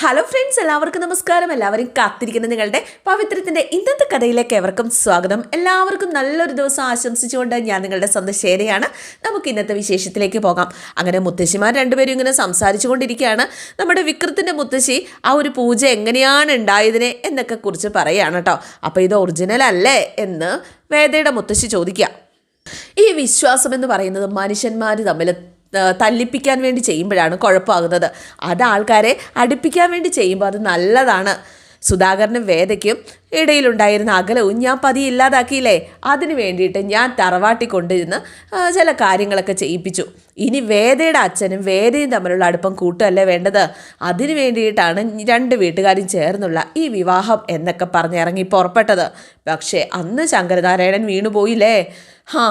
Hello friends എല്ലാവർക്കും നമസ്കാരം. എല്ലാവരും കാത്തിരിക്കുന്ന നിങ്ങളുടെ പവിത്രത്തിന്റെ ഇന്നത്തെ കഥയിലേക്ക് എവർക്കും സ്വാഗതം. എല്ലാവർക്കും നല്ലൊരു ദിവസം ആശംസിച്ചുകൊണ്ട് ഞാൻ നിങ്ങളുടെ സ്വന്തം ശേരയാണ് നമുക്ക് ഇന്നത്തെ വിശേഷത്തിലേക്ക് പോകാം. അങ്ങനെ മുത്തശ്ശിമാർ രണ്ടുപേരും ഇങ്ങനെ സംസാരിച്ചു കൊണ്ടിരിക്കുകയാണ് നമ്മുടെ വിക്രത്തിന്റെ മുത്തശ്ശി ആ ഒരു പൂജ എങ്ങനെയാണ് ഉണ്ടായതിനെ എന്നൊക്കെ കുറിച്ച് പറയുകയാണ് കേട്ടോ. അപ്പോൾ ഇത് ഒറിജിനൽ അല്ലേ എന്ന് വേദയുടെ മുത്തശ്ശി ചോദിക്കുക. ഈ വിശ്വാസം എന്ന് പറയുന്നത് മനുഷ്യന്മാർ തമ്മിൽ തല്ലിപ്പിക്കാൻ വേണ്ടി ചെയ്യുമ്പോഴാണ് കുഴപ്പമാകുന്നത്. അത് ആൾക്കാരെ അടുപ്പിക്കാൻ വേണ്ടി ചെയ്യുമ്പോൾ അത് നല്ലതാണ്. സുധാകരനും വേദയ്ക്കും ഇടയിലുണ്ടായിരുന്ന അകലവും ഞാൻ പതിയെ ഇല്ലാതാക്കിയില്ലേ? അതിന് വേണ്ടിയിട്ട് ഞാൻ തറവാട്ടി കൊണ്ടിരുന്ന് ചില കാര്യങ്ങളൊക്കെ ചെയ്യിപ്പിച്ചു. ഇനി വേദയുടെ അച്ഛനും വേദയും തമ്മിലുള്ള അടുപ്പം കൂട്ടുകയല്ലേ വേണ്ടത്? അതിന് വേണ്ടിയിട്ടാണ് രണ്ട് വീട്ടുകാരും ചേർന്നുള്ള ഈ വിവാഹം എന്നൊക്കെ പറഞ്ഞിറങ്ങി പുറപ്പെട്ടത്. പക്ഷേ അന്ന് ശങ്കരനാരായണൻ വീണുപോയില്ലേ? ഹാ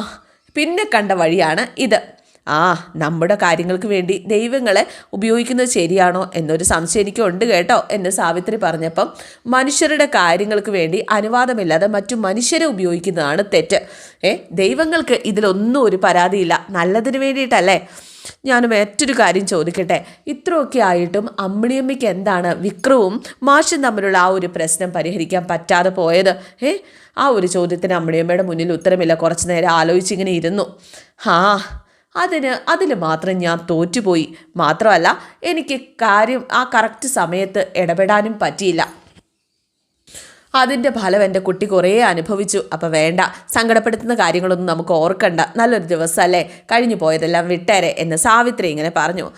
പിന്നെ കണ്ട വഴിയാണ് ഇത്. ആ നമ്മുടെ കാര്യങ്ങൾക്ക് വേണ്ടി ദൈവങ്ങളെ ഉപയോഗിക്കുന്നത് ശരിയാണോ എന്നൊരു സംശയം എനിക്കുണ്ട് കേട്ടോ എന്ന് സാവിത്രി പറഞ്ഞപ്പം മനുഷ്യരുടെ കാര്യങ്ങൾക്ക് വേണ്ടി അനുവാദമില്ലാതെ മറ്റു മനുഷ്യരെ ഉപയോഗിക്കുന്നതാണ് തെറ്റ്. ഏ ദൈവങ്ങൾക്ക് ഇതിലൊന്നും ഒരു പരാതിയില്ല. നല്ലതിന് വേണ്ടിയിട്ടല്ലേ? ഞാൻ മറ്റൊരു കാര്യം ചോദിക്കട്ടെ. ഇത്രയൊക്കെ ആയിട്ടും അമ്മിണിയമ്മയ്ക്ക് എന്താണ് വിക്രവും മാഷും തമ്മിലുള്ള ആ ഒരു പ്രശ്നം പരിഹരിക്കാൻ പറ്റാതെ പോയത്? ഏ ആ ഒരു ചോദ്യത്തിന് അമ്മിണിയമ്മയുടെ മുന്നിൽ ഉത്തരമില്ല. കുറച്ച് നേരം ആലോചിച്ചിങ്ങനെ ഇരുന്നു. ഹാ അതിന് അതിൽ മാത്രം ഞാൻ തോറ്റുപോയി. മാത്രമല്ല എനിക്ക് കാര്യം ആ കറക്റ്റ് സമയത്ത് ഇടപെടാനും പറ്റിയില്ല. അതിന്റെ ഫലം എന്റെ കുട്ടി കുറേ അനുഭവിച്ചു. അപ്പോൾ വേണ്ട സങ്കടപ്പെടുത്തുന്ന കാര്യങ്ങളൊന്നും നമുക്ക് ഓർക്കണ്ട. നല്ലൊരു ദിവസമല്ലേ കഴിഞ്ഞു പോയതെല്ലാം വിട്ടേരെ എന്ന് സാവിത്രി ഇങ്ങനെ പറഞ്ഞു.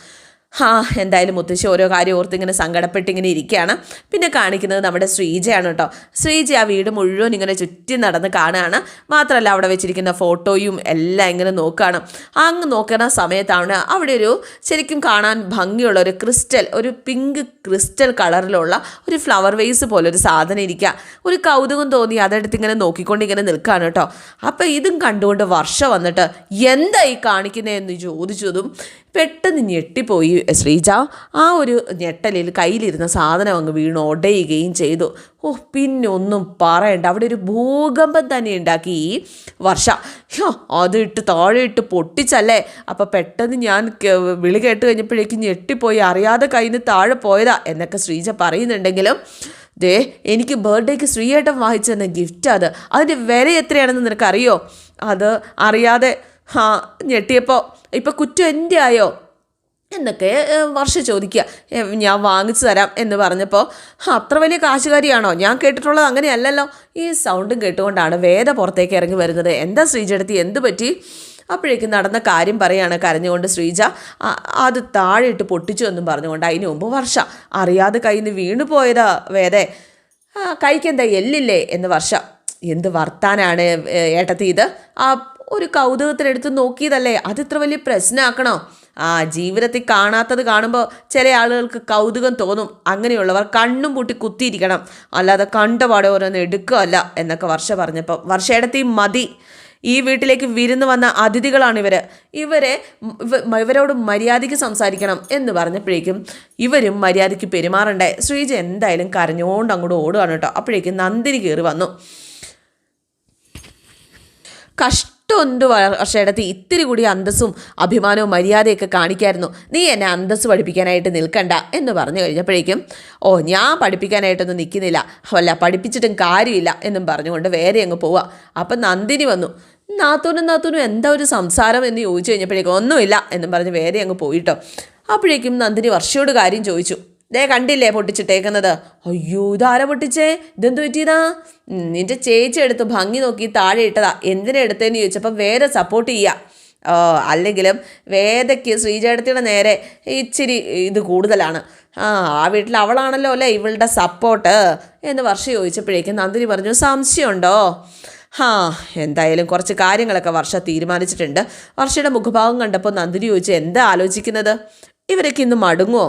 ആ എന്തായാലും മുത്തശ്ശി ഓരോ കാര്യം ഓർത്ത് ഇങ്ങനെ സങ്കടപ്പെട്ട് ഇരിക്കുകയാണ്. പിന്നെ കാണിക്കുന്നത് നമ്മുടെ ശ്രീജയാണ് കേട്ടോ. ശ്രീജ ആ വീട് മുഴുവൻ ഇങ്ങനെ ചുറ്റി നടന്ന് കാണുകയാണ്. മാത്രമല്ല അവിടെ വെച്ചിരിക്കുന്ന ഫോട്ടോയും എല്ലാം ഇങ്ങനെ നോക്കുകയാണ്. അങ്ങ് നോക്കുന്ന സമയത്താണ് അവിടെ ഒരു ശരിക്കും കാണാൻ ഭംഗിയുള്ള ഒരു ക്രിസ്റ്റൽ ഒരു പിങ്ക് ക്രിസ്റ്റൽ കളറിലുള്ള ഒരു ഫ്ലവർ വേസ് പോലെ ഒരു സാധനം ഇരിക്കുക. ഒരു കൗതുകം തോന്നി അതെടുത്ത് ഇങ്ങനെ നോക്കിക്കൊണ്ട് ഇങ്ങനെ നിൽക്കുകയാണ് കേട്ടോ. അപ്പം ഇതും കണ്ടുകൊണ്ട് വർഷം വന്നിട്ട് എന്താ ഈ കാണിക്കുന്നതെന്ന് ചോദിച്ചതും പെട്ടെന്ന് ഞെട്ടിപ്പോയി ശ്രീജ. ആ ഒരു ഞെട്ടലിൽ കയ്യിലിരുന്ന സാധനം അങ്ങ് വീണ് ഒടയുകയും ചെയ്തു. ഓ പിന്നെ ഒന്നും പറയണ്ട. അവിടെ ഒരു ഭൂകമ്പം തന്നെ ഉണ്ടാക്കി ഈ വർഷ അത് ഇട്ട് താഴെ ഇട്ട് പൊട്ടിച്ചല്ലേ? അപ്പം പെട്ടെന്ന് ഞാൻ വിളി കേട്ട് കഴിഞ്ഞപ്പോഴേക്കും ഞെട്ടിപ്പോയി. അറിയാതെ കയ്യിൽ താഴെ പോയതാ. എന്നൊക്കെ ശ്രീജ പറയുന്നുണ്ടെങ്കിലും ദേ എനിക്ക് ബർത്ത്ഡേക്ക് ശ്രീയേട്ടൻ വാങ്ങിച്ചു തന്ന ഗിഫ്റ്റ് അത്. അതിന്റെ വില എത്രയാണെന്ന് നിനക്കറിയോ? അത് അറിയാതെ ആ ഞെട്ടിയപ്പോൾ ഇപ്പം കുറ്റം എന്റെ ആയോ എന്നൊക്കെ വർഷ ചോദിക്കുക. ഞാൻ വാങ്ങിച്ചു തരാം എന്ന് പറഞ്ഞപ്പോൾ അത്ര വലിയ കാശുകാരിയാണോ? ഞാൻ കേട്ടിട്ടുള്ളത് അങ്ങനെയല്ലല്ലോ. ഈ സൗണ്ടും കേട്ടുകൊണ്ടാണ് വേദ പുറത്തേക്ക് ഇറങ്ങി വരുന്നത്. എന്താ ശ്രീജടുത്തി എന്ത് പറ്റി? അപ്പോഴേക്കും നടന്ന കാര്യം പറയാണ് കരഞ്ഞുകൊണ്ട് ശ്രീജ. "ആ, അത് താഴെ ഇട്ട് പൊട്ടിച്ചു എന്നും പറഞ്ഞുകൊണ്ട് അതിന് മുമ്പ് വർഷ. അറിയാതെ കയ്യിൽ നിന്ന് വീണു പോയതാ വേദേ. കൈക്ക് കൈക്കെന്താ എല്ലില്ലേ? എന്ന് വർഷ. എന്ത് വർത്താനാണ് ഏട്ടത്തി ഇത്? ആ ഒരു കൗതുകത്തിനെടുത്ത് നോക്കിയതല്ലേ? അതിത്ര വലിയ പ്രശ്നമാക്കണോ ആ ജീവിതത്തിൽ കാണാത്തത് കാണുമ്പോൾ ചില ആളുകൾക്ക് കൗതുകം തോന്നും. അങ്ങനെയുള്ളവർ കണ്ണും പൂട്ടി കുത്തിയിരിക്കണം. അല്ലാതെ കണ്ടപാടെ ഓരോന്ന് എടുക്കുകയല്ല എന്നൊക്കെ വർഷ പറഞ്ഞപ്പോൾ വർഷയിടത്തി മതി ഈ വീട്ടിലേക്ക് വിരുന്ന് വന്ന അതിഥികളാണ് ഇവർ ഇവരെ ഇവരോട് മര്യാദയ്ക്ക് സംസാരിക്കണം എന്ന് പറഞ്ഞപ്പോഴേക്കും ഇവരും മര്യാദയ്ക്ക് പെരുമാറണ്ടേ. ശ്രീജ എന്തായാലും കരഞ്ഞുകൊണ്ട് അങ്ങോട്ട് ഓടുകയാണ് കേട്ടോ. അപ്പോഴേക്കും നന്ദിനി കയറി വന്നു. കഷ്ടമുണ്ട് വർഷയിടത്ത് ഇത്തിരി കൂടി അന്തസ്സും അഭിമാനവും മര്യാദയൊക്കെ കാണിക്കായിരുന്നു. നീ എന്നെ അന്തസ്സ് പഠിപ്പിക്കാനായിട്ട് നിൽക്കണ്ട എന്ന് പറഞ്ഞു കഴിഞ്ഞപ്പോഴേക്കും ഓ ഞാൻ പഠിപ്പിക്കാനായിട്ടൊന്നും നിൽക്കുന്നില്ല. അല്ല പഠിപ്പിച്ചിട്ടും കാര്യമില്ല എന്നും പറഞ്ഞുകൊണ്ട് വേറെ അങ്ങ് പോവുക അപ്പം നന്ദിനി വന്നു നാത്തൂനും നാത്തൂനും എന്താ ഒരു സംസാരം? എന്ന് ചോദിച്ചു കഴിഞ്ഞപ്പോഴേക്കും ഒന്നുമില്ല എന്നും പറഞ്ഞ് വേറെ അങ്ങ് പോയിട്ടോ. അപ്പോഴേക്കും നന്ദിനി വർഷയോട് കാര്യം ചോദിച്ചു ദേ കണ്ടില്ലേ പൊട്ടിച്ചിട്ടേക്കുന്നത്. അയ്യോ ഇതാരാ പൊട്ടിച്ചേ? ഇതെന്ത് പറ്റിയതാ? നിന്റെ ചേച്ചി എടുത്ത് ഭംഗി നോക്കി താഴെ ഇട്ടതാ. എന്തിനാ എടുത്തതെന്ന് ചോദിച്ചപ്പോൾ വേറെ സപ്പോർട്ട് ചെയ്യുക അല്ലെങ്കിലും വേദയ്ക്ക് ശ്രീചേടത്തിയുടെ നേരെ ഇച്ചിരി ഇത് കൂടുതലാണ്. ആ ആ വീട്ടിൽ അവളാണല്ലോ അല്ലേ ഇവളുടെ സപ്പോർട്ട് എന്ന് വർഷ ചോദിച്ചപ്പോഴേക്കും നന്ദിനി പറഞ്ഞു സംശയമുണ്ടോ? ഹാ എന്തായാലും കുറച്ച് കാര്യങ്ങളൊക്കെ വർഷ തീരുമാനിച്ചിട്ടുണ്ട്. വർഷയുടെ മുഖഭാവം കണ്ടപ്പോൾ നന്ദിനി ചോദിച്ചു എന്താ ആലോചിക്കുന്നത്? ഇവരൊക്കെ ഇന്ന് മടങ്ങുമോ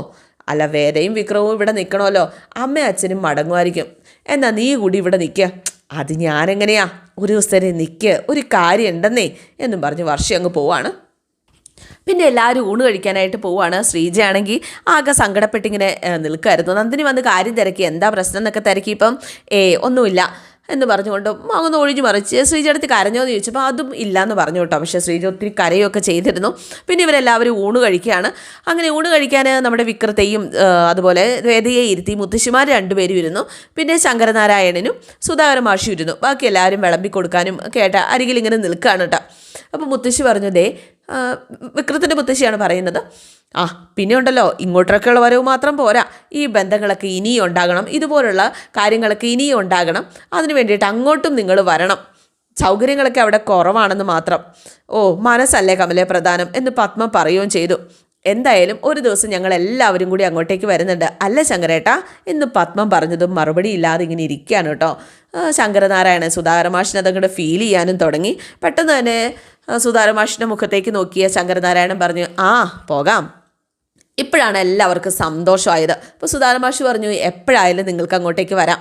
അല്ല വേദയും വിക്രവും ഇവിടെ നിൽക്കണമല്ലോ അമ്മയും അച്ഛനും മടങ്ങുമായിരിക്കും. എന്നാ നീ കൂടി ഇവിടെ നിൽക്കുക അത് ഞാനെങ്ങനെയാ? ഒരു ദിവസം നിൽക്കുക ഒരു കാര്യം ഉണ്ടെന്നേ എന്നും പറഞ്ഞ് വർഷം അങ്ങ് പോവാണ്. പിന്നെ എല്ലാവരും ഊണ് കഴിക്കാനായിട്ട് പോവാണ്. ശ്രീജയാണെങ്കിൽ ആകെ സങ്കടപ്പെട്ടിങ്ങനെ നിൽക്കുമായിരുന്നു നന്ദിനി വന്ന് കാര്യം തിരക്കി. എന്താ പ്രശ്നം എന്നൊക്കെ തിരക്കി ഇപ്പം ഏ ഒന്നുമില്ല. എന്ന് പറഞ്ഞുകൊണ്ട് അങ്ങനെ ഒഴിഞ്ഞു മറിച്ച് ശ്രീജടത്ത് കരഞ്ഞോ എന്ന് ചോദിച്ചപ്പോൾ അതും ഇല്ലയെന്ന് പറഞ്ഞു കേട്ടോ. പക്ഷേ ശ്രീജ ഒത്തിരി കരയൊക്കെ ചെയ്തിരുന്നു. പിന്നെ ഇവരെല്ലാവരും ഊണ് കഴിക്കുകയാണ്. അങ്ങനെ ഊണ് കഴിക്കാൻ നമ്മുടെ വിക്രത്തെയും അതുപോലെ വേദയെ ഇരുത്തി മുത്തശ്ശിമാർ രണ്ടുപേരും ഇരുന്നു. പിന്നെ ശങ്കരനാരായണനും സുധാകര മാഷി ഇരുന്നു. ബാക്കി എല്ലാവരും വിളമ്പി കൊടുക്കാനും കേട്ട അരികിൽ ഇങ്ങനെ നിൽക്കുകയാണ് കേട്ടോ. അപ്പോൾ മുത്തശ്ശി പറഞ്ഞു ദേ ആ, വിക്രത്തിന്റെ മുത്തശ്ശിയാണ് പറയുന്നത്. ആ പിന്നെ ഉണ്ടല്ലോ ഇങ്ങോട്ടൊക്കെയുള്ള വരവ് മാത്രം പോരാ. ഈ ബന്ധങ്ങളൊക്കെ ഇനിയും ഉണ്ടാകണം ഇതുപോലുള്ള കാര്യങ്ങളൊക്കെ ഇനിയും ഉണ്ടാകണം. അതിന് വേണ്ടിയിട്ട് അങ്ങോട്ടും നിങ്ങൾ വരണം. സൗകര്യങ്ങളൊക്കെ അവിടെ കുറവാണെന്ന് മാത്രം. ഓ മനസ്സല്ലേ കമലെ പ്രധാനം എന്ന് പത്മ പറയുകയും ചെയ്തു. എന്തായാലും ഒരു ദിവസം ഞങ്ങൾ എല്ലാവരും കൂടി അങ്ങോട്ടേക്ക് വരുന്നുണ്ട്. അല്ല ശങ്കരേട്ടാ എന്ന് പത്മം പറഞ്ഞതും മറുപടി ഇല്ലാതെ ഇങ്ങനെ ഇരിക്കുകയാണ് കേട്ടോ. ശങ്കരനാരായണൻ സുധാകരമാഷിനെ അതങ്ങോട്ട് ഫീൽ ചെയ്യാനും തുടങ്ങി. പെട്ടെന്ന് തന്നെ സുധാകരമാഷിന്റെ മുഖത്തേക്ക് നോക്കിയ ശങ്കരനാരായണൻ പറഞ്ഞു ആ പോകാം. ഇപ്പോഴാണ് എല്ലാവർക്കും സന്തോഷമായത്. അപ്പോൾ സുധാരമാഷി പറഞ്ഞു എപ്പോഴായാലും നിങ്ങൾക്ക് അങ്ങോട്ടേക്ക് വരാം.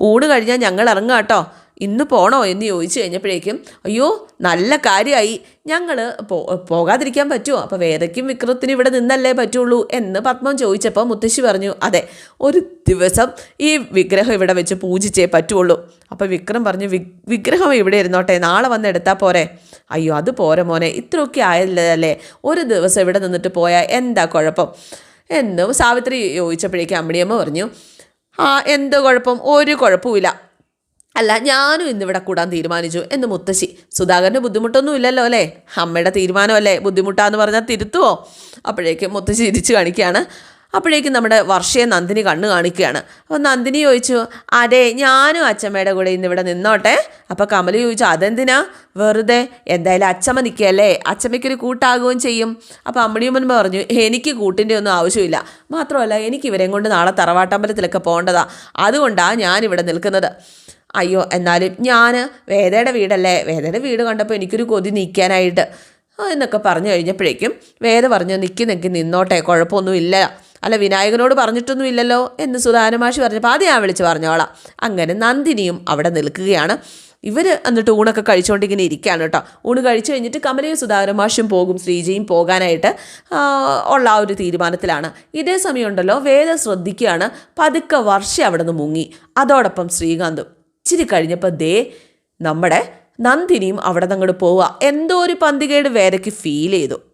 ഊണ് കഴിഞ്ഞാൽ ഞങ്ങൾ ഇറങ്ങാം കേട്ടോ. ഇന്ന് പോണോ? എന്ന് ചോദിച്ചു കഴിഞ്ഞപ്പോഴേക്കും അയ്യോ നല്ല കാര്യമായി. ഞങ്ങൾ പോ പോകാതിരിക്കാൻ പറ്റുമോ? അപ്പോൾ വേദയ്ക്കും വിക്രത്തിനും ഇവിടെ നിന്നല്ലേ പറ്റുള്ളൂ എന്ന് പത്മം ചോദിച്ചപ്പോൾ മുത്തശ്ശി പറഞ്ഞു അതെ ഒരു ദിവസം ഈ വിഗ്രഹം ഇവിടെ വെച്ച് പൂജിച്ചേ പറ്റുള്ളൂ. അപ്പോൾ വിക്രം പറഞ്ഞു വിഗ്രഹം ഇവിടെ ഇരുന്നോട്ടെ നാളെ വന്ന് എടുത്താൽ പോരെ. അയ്യോ അത് പോരെ മോനെ. ഇത്രയൊക്കെ ആയല്ലേ ഒരു ദിവസം ഇവിടെ നിന്നിട്ട് പോയാൽ എന്താ കുഴപ്പം? എന്നും സാവിത്രി ചോദിച്ചപ്പോഴേക്കും അമ്മിണിയമ്മ പറഞ്ഞു ആ എന്ത് കുഴപ്പം? ഒരു കുഴപ്പമില്ല അല്ല ഞാനും ഇന്നിവിടെ കൂടാൻ തീരുമാനിച്ചു. എന്ന് മുത്തശ്ശി സുധാകരന് ബുദ്ധിമുട്ടൊന്നും ഇല്ലല്ലോ അല്ലേ? അമ്മയുടെ തീരുമാനമല്ലേ? ബുദ്ധിമുട്ടാന്ന് പറഞ്ഞാൽ തിരുത്തുവോ? അപ്പോഴേക്കും മുത്തശ്ശി തിരിച്ചു കാണിക്കുകയാണ് അപ്പോഴേക്കും നമ്മുടെ വർഷയെ നന്ദിനി കണ്ണ് കാണിക്കുകയാണ്. അപ്പോൾ നന്ദിനി ചോദിച്ചു അതെ ഞാനും അച്ഛമ്മയുടെ കൂടെ ഇന്ന് ഇവിടെ നിന്നോട്ടെ? അപ്പോൾ കമലി ചോദിച്ചു അതെന്തിനാ? വെറുതെ എന്തായാലും അച്ഛമ്മ നിൽക്കുകയല്ലേ? അച്ഛമ്മയ്ക്കൊരു കൂട്ടാകുകയും ചെയ്യും. അപ്പോൾ അമ്മണിയമ്മൻ പറഞ്ഞു എനിക്ക് കൂട്ടിന്റെ ഒന്നും ആവശ്യമില്ല. മാത്രമല്ല എനിക്ക് ഇവരെയും കൊണ്ട് നാളെ തറവാട്ടമ്പലത്തിലൊക്കെ പോകേണ്ടതാ. അതുകൊണ്ടാണ് ഞാനിവിടെ നിൽക്കുന്നത്. അയ്യോ എന്നാലും ഞാൻ വേദയുടെ വീടല്ലേ? വേദയുടെ വീട് കണ്ടപ്പോൾ എനിക്കൊരു കൊതി നിൽക്കാനായിട്ട് എന്നൊക്കെ പറഞ്ഞു കഴിഞ്ഞപ്പോഴേക്കും വേദ പറഞ്ഞു നിൽക്കി നിൽക്കി നിന്നോട്ടെ കുഴപ്പമൊന്നും ഇല്ല അല്ല വിനായകനോട് പറഞ്ഞിട്ടൊന്നും ഇല്ലല്ലോ എന്ന് സുധാനമാഷി പറഞ്ഞപ്പോൾ അത് ഞാൻ വിളിച്ച് പറഞ്ഞോളാം. അങ്ങനെ നന്ദിനിയും അവിടെ നിൽക്കുകയാണ്. ഇവർ എന്നിട്ട് ഊണൊക്കെ കഴിച്ചുകൊണ്ടിങ്ങനെ ഇരിക്കുകയാണ് കേട്ടോ. ഊണ് കഴിച്ചു കഴിഞ്ഞിട്ട് കമലയും സുധാകരമാഷും പോകും ശ്രീജയും പോകാനായിട്ട് ഉള്ള ആ ഒരു തീരുമാനത്തിലാണ്. ഇതേ സമയം ഉണ്ടല്ലോ വേദ ശ്രദ്ധിക്കുകയാണ്. പതുക്കെ വർഷം അവിടെ നിന്ന് മുങ്ങി. അതോടൊപ്പം ശ്രീകാന്തും ഇച്ചിരി കഴിഞ്ഞപ്പോൾ ദേ നമ്മുടെ നന്ദിനിയും അവിടെ നിന്ന് അങ്ങോട്ട് പോവുക. എന്തോ ഒരു പന്തികയുടെ വേദയ്ക്ക് ഫീൽ ചെയ്തു.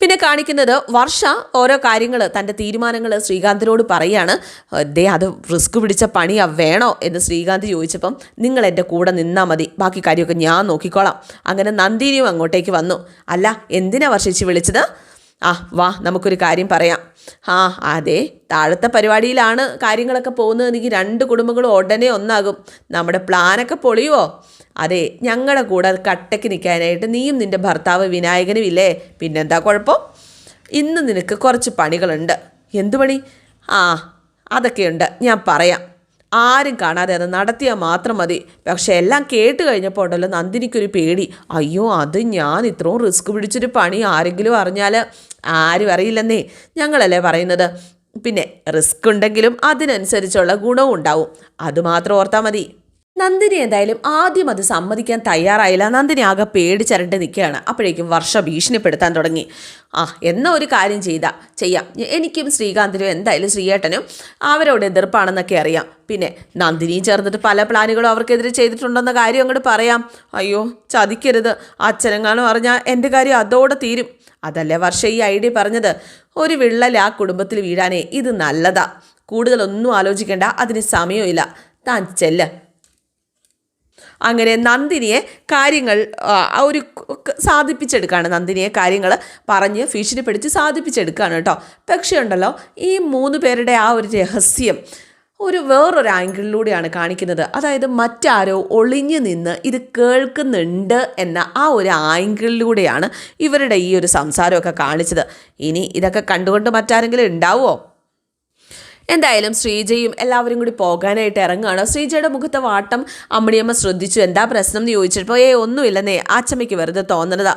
പിന്നെ കാണിക്കുന്നത് വർഷ ഓരോ കാര്യങ്ങൾ തന്റെ തീരുമാനങ്ങൾ ശ്രീകാന്തിനോട് പറയാണ്. ദേ അത് റിസ്ക് പിടിച്ച പണിയാ വേണോ എന്ന് ശ്രീകാന്ത് ചോദിച്ചപ്പം നിങ്ങൾ എന്റെ കൂടെ നിന്നാൽ മതി. ബാക്കി കാര്യമൊക്കെ ഞാൻ നോക്കിക്കോളാം. അങ്ങനെ നന്ദിനിയും അങ്ങോട്ടേക്ക് വന്നു. അല്ല എന്തിനാ വർഷിച്ച് വിളിച്ചത്? ആ വാ നമുക്കൊരു കാര്യം പറയാം. ആ അതെ താഴത്തെ പരിപാടിയിലാണ് കാര്യങ്ങളൊക്കെ പോകുന്നത് എനിക്ക് രണ്ട് കുടുംബങ്ങളും ഉടനെ ഒന്നാകും. നമ്മുടെ പ്ലാനൊക്കെ പൊളിയുവോ? അതെ ഞങ്ങളുടെ കൂടെ കട്ടയ്ക്ക് നിൽക്കാനായിട്ട് നീയും നിന്റെ ഭർത്താവ് വിനായകനും ഇല്ലേ? പിന്നെന്താ കുഴപ്പം? ഇന്ന് നിനക്ക് കുറച്ച് പണികളുണ്ട്. എന്തു പണി? ആ അതൊക്കെയുണ്ട്. ഞാൻ പറയാം. ആരും കാണാതെ അത് നടത്തിയാൽ മാത്രം മതി. പക്ഷെ എല്ലാം കേട്ട് കഴിഞ്ഞപ്പോൾ ഉണ്ടല്ലോ നന്ദിനിക്കൊരു പേടി. അയ്യോ അത് ഞാൻ ഇത്രയും റിസ്ക് പിടിച്ചൊരു പണി ആരെങ്കിലും അറിഞ്ഞാൽ ആരും അറിയില്ലെന്നേ ഞങ്ങളല്ലേ പറയുന്നത്. പിന്നെ റിസ്ക് ഉണ്ടെങ്കിലും അതിനനുസരിച്ചുള്ള ഗുണവും ഉണ്ടാവും. അതുമാത്രം ഓർത്താൽ മതി. നന്ദിനി എന്തായാലും ആദ്യം അത് സമ്മതിക്കാൻ തയ്യാറായില്ല. നന്ദിനി ആകെ പേടിച്ചരണ്ട് നിൽക്കുകയാണ്. അപ്പോഴേക്കും വർഷ ഭീഷണിപ്പെടുത്താൻ തുടങ്ങി. ആ എന്ന ഒരു കാര്യം ചെയ്താ. ചെയ്യാം. എനിക്കും ശ്രീകാന്തിനും എന്തായാലും ശ്രീയേട്ടനും അവരോട് എതിർപ്പാണെന്നൊക്കെ അറിയാം. പിന്നെ നന്ദിനിയും ചേർന്നിട്ട് പല പ്ലാനുകളും അവർക്കെതിരെ ചെയ്തിട്ടുണ്ടെന്ന കാര്യം അങ്ങോട്ട് പറയാം. അയ്യോ ചതിക്കരുത്. അച്ഛനെങ്ങാനും അറിഞ്ഞാൽ എന്റെ കാര്യം അതോടെ തീരും. അതല്ലേ വർഷ ഈ ഐഡിയ പറഞ്ഞത്? ഒരു വിള്ളൽ ആ കുടുംബത്തിൽ വീഴാനേ ഇത് നല്ലതാ. കൂടുതലൊന്നും ആലോചിക്കേണ്ട. അതിന് സമയമില്ല. താൻ ചെല്ല്. അങ്ങനെ നന്ദിനിയെ കാര്യങ്ങൾ ഒരു സാധിപ്പിച്ചെടുക്കുകയാണ് നന്ദിനിയെ കാര്യങ്ങൾ പറഞ്ഞ് ഭീഷണി പിടിച്ച് സാധിപ്പിച്ചെടുക്കുകയാണ് കേട്ടോ. പക്ഷേ ഉണ്ടല്ലോ ഈ മൂന്ന് പേരുടെ ആ ഒരു രഹസ്യം ഒരു വേറൊരു ആംഗിളിലൂടെയാണ് കാണിക്കുന്നത്. അതായത് മറ്റാരോ ഒളിഞ്ഞു നിന്ന് ഇത് കേൾക്കുന്നുണ്ട് എന്ന ആ ഒരു ആംഗിളിലൂടെയാണ് ഇവരുടെ ഈ ഒരു സംസാരമൊക്കെ കാണിച്ചത്. ഇനി ഇതൊക്കെ കണ്ടുകൊണ്ട് മറ്റാരെങ്കിലും ഉണ്ടാവുമോ? എന്തായാലും ശ്രീജയും എല്ലാവരും കൂടി പോകാനായിട്ട് ഇറങ്ങുകയാണ്. ശ്രീജയുടെ മുഖത്തെ വാട്ടം അമ്മണിയമ്മ ശ്രദ്ധിച്ചു. എന്താ പ്രശ്നം എന്ന് ചോദിച്ചപ്പോൾ ഏ ഒന്നുമില്ലെന്നേ ആച്ചമ്മയ്ക്ക് വെറുതെ തോന്നണതാ.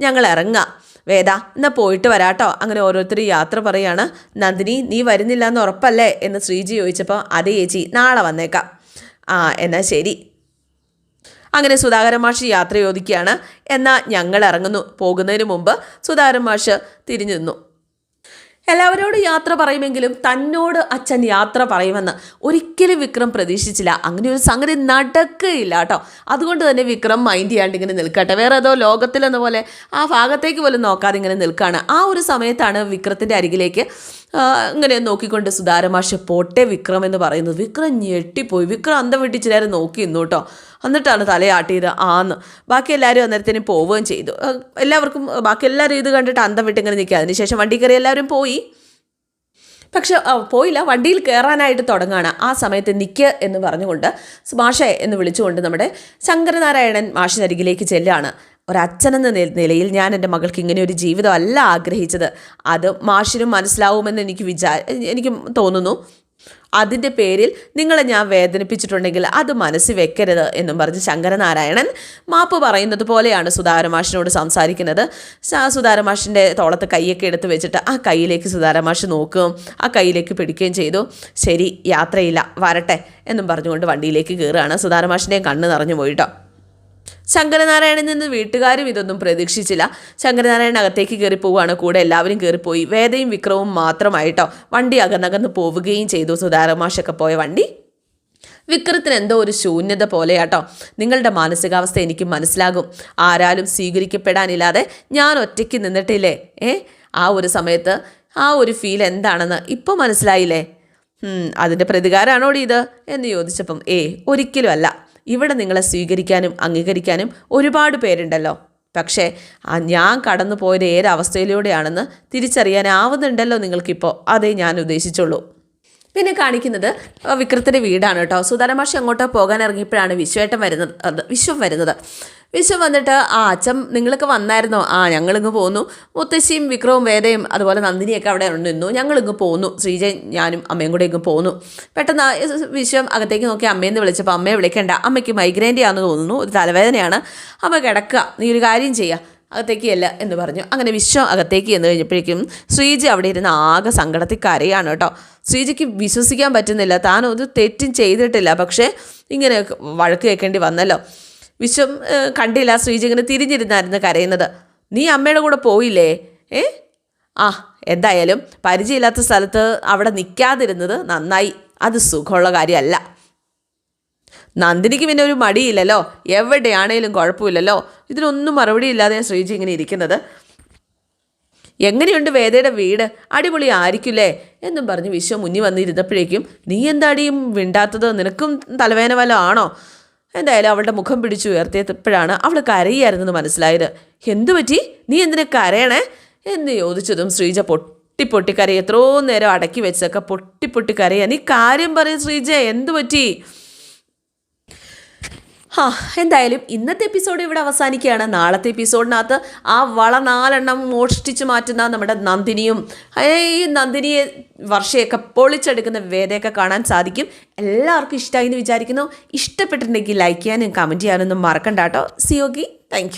ഞങ്ങൾ ഇറങ്ങാം. വേദ എന്നാ പോയിട്ട് വരാട്ടോ. അങ്ങനെ ഓരോരുത്തർ യാത്ര പറയാണ്. നന്ദിനി നീ വരുന്നില്ല എന്ന് ഉറപ്പല്ലേ? എന്ന് ശ്രീജി ചോദിച്ചപ്പോൾ അതേ ചേച്ചി നാളെ വന്നേക്കാം. ആ എന്നാ ശരി. അങ്ങനെ സുധാകരൻ മാഷ് യാത്ര ചോദിക്കുകയാണ്. എന്നാൽ ഞങ്ങൾ ഇറങ്ങുന്നു. പോകുന്നതിന് മുമ്പ് സുധാകരൻ മാഷ് തിരിഞ്ഞു നിന്നു. എല്ലാവരോടും യാത്ര പറയുമെങ്കിലും തന്നോട് അച്ഛൻ യാത്ര പറയുമെന്ന് ഒരിക്കലും വിക്രം പ്രതീക്ഷിച്ചില്ല. അങ്ങനെ ഒരു സംഗതി നടക്കുകയില്ല കേട്ടോ. അതുകൊണ്ട് തന്നെ വിക്രം മൈൻഡ് ചെയ്യാണ്ട് ഇങ്ങനെ നിൽക്കട്ടെ. വേറെ ഏതോ ലോകത്തിലെന്ന പോലെ ആ ഭാഗത്തേക്ക് പോലും നോക്കാതെ ഇങ്ങനെ നിൽക്കുകയാണ് ആ ഒരു സമയത്താണ് വിക്രത്തിന്റെ അരികിലേക്ക് ഇങ്ങനെ നോക്കിക്കൊണ്ട് സുധാരമാഷ് പോട്ടെ വിക്രം എന്ന് പറയുന്നത്. വിക്രം ഞെട്ടിപ്പോയി. വിക്രം അന്തം വിട്ടിച്ച് നേരം നോക്കി നിന്നു കേട്ടോ. എന്നിട്ടാണ് തലയാട്ടിയത് ആന്ന്. ബാക്കി എല്ലാവരും അന്നേരത്തിന് പോവുകയും ചെയ്തു. എല്ലാവർക്കും ബാക്കി എല്ലാവരും ഇത് കണ്ടിട്ട് അന്തം വിട്ട് ഇങ്ങനെ നിൽക്കുക അതിനുശേഷം വണ്ടി കയറി എല്ലാവരും പോയി. പക്ഷെ പോയില്ല. വണ്ടിയിൽ കയറാനായിട്ട് തുടങ്ങുകയാണ് ആ സമയത്ത് നിക്ക് എന്ന് പറഞ്ഞുകൊണ്ട് മാഷെ എന്ന് വിളിച്ചുകൊണ്ട് നമ്മുടെ ശങ്കരനാരായണൻ മാഷിനരികിലേക്ക് ചെല്ലുകയാണ് ഒരച്ഛനെന്ന നിലയിൽ ഞാൻ എന്റെ മകൾക്ക് ഇങ്ങനെ ഒരു ജീവിതമല്ല ആഗ്രഹിച്ചത്. അത് മാഷിനും മനസ്സിലാവുമെന്ന് എനിക്ക് വിചാ എനിക്ക് തോന്നുന്നു. അതിന്റെ പേരിൽ നിങ്ങളെ ഞാൻ വേദനിപ്പിച്ചിട്ടുണ്ടെങ്കിൽ അത് മനസ്സിൽ വെക്കരുത് എന്നും പറഞ്ഞ് ശങ്കരനാരായണൻ മാപ്പ് പറയുന്നത് പോലെയാണ് സുധാരമാഷിനോട് സംസാരിക്കുന്നത്. സുധാരമാഷിന്റെ തോളത്ത് കൈയൊക്കെ എടുത്ത് വെച്ചിട്ട് ആ കൈയിലേക്ക് സുധാരമാഷ് നോക്കുകയും ആ കൈയിലേക്ക് പിടിക്കുകയും ചെയ്തു. ശരി യാത്രയില്ല വരട്ടെ എന്നും പറഞ്ഞുകൊണ്ട് വണ്ടിയിലേക്ക് കയറുകയാണ്. സുധാരമാഷിന്റെയും കണ്ണ് നിറഞ്ഞു പോയിട്ടോ ശങ്കരനാരായണൻ നിന്ന് വീട്ടുകാരും ഇതൊന്നും പ്രതീക്ഷിച്ചില്ല. ശങ്കരനാരായണൻ അകത്തേക്ക് കയറി പോവുകയാണ് കൂടെ എല്ലാവരും കയറിപ്പോയി. വേദയും വിക്രവും മാത്രമായിട്ടോ വണ്ടി അകന്നകന്ന് പോവുകയും ചെയ്തു. സുധാരമാഷൊക്കെ പോയ വണ്ടി. വിക്രത്തിന് എന്തോ ഒരു ശൂന്യത പോലെയാട്ടോ. നിങ്ങളുടെ മാനസികാവസ്ഥ എനിക്ക് മനസ്സിലാകും. ആരാലും സ്വീകരിക്കപ്പെടാനില്ലാതെ ഞാൻ ഒറ്റയ്ക്ക് നിന്നിട്ടില്ലേ? ഏ? ആ ഒരു സമയത്ത് ആ ഒരു ഫീൽ എന്താണെന്ന് ഇപ്പോൾ മനസ്സിലായില്ലേ? അതിന്റെ പ്രതികാരമാണോടി ഇത്? എന്ന് ചോദിച്ചപ്പം ഏ ഒരിക്കലും അല്ല ഇവിടെ നിങ്ങളെ സ്വീകരിക്കാനും അംഗീകരിക്കാനും ഒരുപാട് പേരുണ്ടല്ലോ. പക്ഷേ ഞാൻ കടന്നു പോയത് ഏതവസ്ഥയിലൂടെയാണെന്ന് തിരിച്ചറിയാനാവുന്നുണ്ടല്ലോ നിങ്ങൾക്കിപ്പോൾ അതേ ഞാൻ ഉദ്ദേശിച്ചുള്ളൂ. പിന്നെ കാണിക്കുന്നത് വിക്രത്തിന്റെ വീടാണ് കേട്ടോ. സുധാരമാഷി അങ്ങോട്ട് പോകാൻ ഇറങ്ങിയപ്പോഴാണ് വിശ്വേട്ടൻ വരുന്നത് വിശ്വം വരുന്നത്. വിശ്വം വന്നിട്ട് ആ അച്ഛൻ നിങ്ങളൊക്കെ വന്നായിരുന്നോ? ആ ഞങ്ങളിങ്ങ് പോന്നു. മുത്തശ്ശിയും വിക്രവും വേദയും അതുപോലെ നന്ദിനിയൊക്കെ അവിടെ നിന്നു. ഞങ്ങളിങ്ങ് പോന്നു. ശ്രീജയൻ ഞാനും അമ്മയും കൂടെ ഇങ്ങ് പോന്നു. പെട്ടെന്ന് വിശ്വം അകത്തേക്ക് നോക്കി അമ്മയെന്ന് വിളിച്ചപ്പോൾ അമ്മയെ വിളിക്കേണ്ട. അമ്മയ്ക്ക് മൈഗ്രെയിന്റെ ആണെന്ന് തോന്നുന്നു. ഒരു തലവേദനയാണ്. അമ്മ കിടക്കുക. നീ ഒരു കാര്യം ചെയ്യുക അകത്തേക്ക് അല്ല എന്ന് പറഞ്ഞു. അങ്ങനെ വിശ്വം അകത്തേക്ക് എന്ന് കഴിഞ്ഞപ്പോഴേക്കും ശ്രീജി അവിടെ ഇരുന്ന ആകെ സങ്കടത്തിൽ കരയാണ് കേട്ടോ. ശ്രീജിക്ക് വിശ്വസിക്കാൻ പറ്റുന്നില്ല. താൻ ഒരു തെറ്റും ചെയ്തിട്ടില്ല. പക്ഷേ ഇങ്ങനെ വഴക്ക് കേൾക്കേണ്ടി വന്നല്ലോ. വിശ്വം കണ്ടില്ല ശ്രീജി ഇങ്ങനെ തിരിഞ്ഞിരുന്നായിരുന്നു കരയുന്നത്. നീ അമ്മയുടെ കൂടെ പോയില്ലേ? ഏ? ആ എന്തായാലും പരിചയമില്ലാത്ത സ്ഥലത്ത് അവിടെ നിൽക്കാതിരുന്നത് നന്നായി. അത് സുഖമുള്ള കാര്യമല്ല. നന്ദിനിക്ക് പിന്നെ ഒരു മടിയില്ലല്ലോ? എവിടെയാണേലും കുഴപ്പമില്ലല്ലോ? ഇതിനൊന്നും മറുപടി ഇല്ലാതെ ശ്രീജി ഇങ്ങനെ ഇരിക്കുന്നത്. എങ്ങനെയുണ്ട് വേദയുടെ വീട്? അടിപൊളി ആയിരിക്കില്ലേ? എന്നും പറഞ്ഞ് വിശ്വം മുന്നിൽ വന്നിരുന്നപ്പോഴേക്കും നീ എന്താടിയും വിണ്ടാത്തത് നിനക്കും തലവേന വല്ലതും ആണോ? എന്തായാലും അവളുടെ മുഖം പിടിച്ചു ഉയർത്തിയപ്പോഴാണ് അവൾ കരയായിരുന്നെന്ന് മനസ്സിലായത്. എന്തു പറ്റി? നീ എന്തിനെ കരയണേ? എന്ന് ചോദിച്ചതും ശ്രീജ പൊട്ടി പൊട്ടിക്കരയെ കരയ എത്രയോ നേരം അടക്കി വെച്ചൊക്കെ പൊട്ടി പൊട്ടി കരയാ നീ കാര്യം പറയും ശ്രീജ എന്തു പറ്റി? ആ എന്തായാലും ഇന്നത്തെ എപ്പിസോഡ് ഇവിടെ അവസാനിക്കുകയാണ്. നാളത്തെ എപ്പിസോഡിനകത്ത് ആ വള നാലെണ്ണം മോഷ്ടിച്ച് മാറ്റുന്ന നമ്മുടെ നന്ദിനിയും ഈ നന്ദിനിയെ വർഷയൊക്കെ പൊളിച്ചെടുക്കുന്ന വേദയൊക്കെ കാണാൻ സാധിക്കും. എല്ലാവർക്കും ഇഷ്ടമായി എന്ന് വിചാരിക്കുന്നു. ഇഷ്ടപ്പെട്ടിട്ടുണ്ടെങ്കിൽ ലൈക്ക് ചെയ്യാനും കമന്റ് ചെയ്യാനൊന്നും മറക്കണ്ട കേട്ടോ. C okay thank